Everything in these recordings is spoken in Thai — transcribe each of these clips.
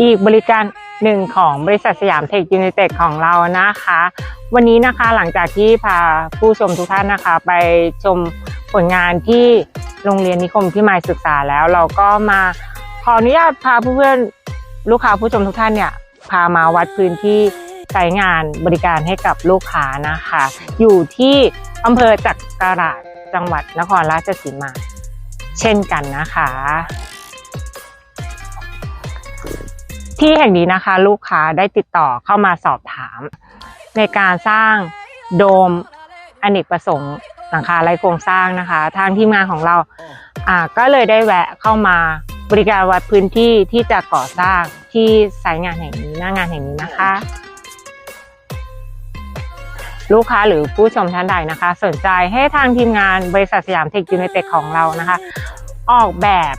อีกบริการหนึ่งของบริษัทสยามเทคยูไนเต็ดของเรานะคะ วันนี้นะคะหลังจากที่พาผู้ชมทุกท่านนะคะ ไปชมผลงานที่โรงเรียนนิคมพิมายศึกษาแล้ว เราก็มาขออนุญาตพาเพื่อนๆลูกค้าผู้ชมทุกท่านเนี่ยพามาวัดพื้นที่ใช้งานบริการให้กับลูกค้านะคะ อยู่ที่อำเภอจักราชจังหวัดนครราชสีมา เช่นกันนะคะ ที่แห่งนี้นะคะ ลูกค้าได้ติดต่อเข้ามาสอบถาม ในการสร้างโดมอเนกประสงค์หลังคาไร้โครงสร้างนะคะ ทางทีมงานของเราอ่าก็เลยได้แวะเข้ามาบริการวัดพื้นที่ที่จะก่อสร้างที่ไซต์งานแห่งนี้หน้างานแห่งนี้นะคะ ลูกค้าหรือผู้ชมท่านใดนะคะ สนใจให้ทางทีมงานบริษัทสยามเทคยูไนเต็ดของเรานะคะ ออกแบบ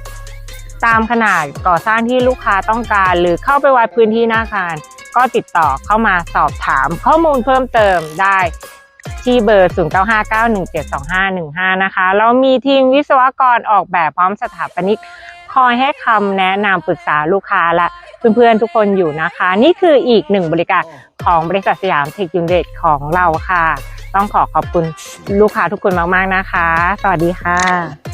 ตามขนาดก่อสร้างที่ลูกค้าต้องการ หรือเข้าไปวัดพื้นที่หน้าอาคาร ก็ติดต่อเข้ามาสอบถามข้อมูลเพิ่มเติมได้ที่เบอร์ 0959172515 นะคะ เรามีทีมวิศวกรออกแบบพร้อมสถาปนิก คอยให้คำแนะนำปรึกษาลูกค้าและเพื่อนๆทุกคนอยู่นะคะ นี่คืออีกหนึ่งบริการของบริษัทสยามเทคยูเนตของเราค่ะ ต้องขอขอบคุณลูกค้าทุกคนมากๆนะคะ สวัสดีค่ะ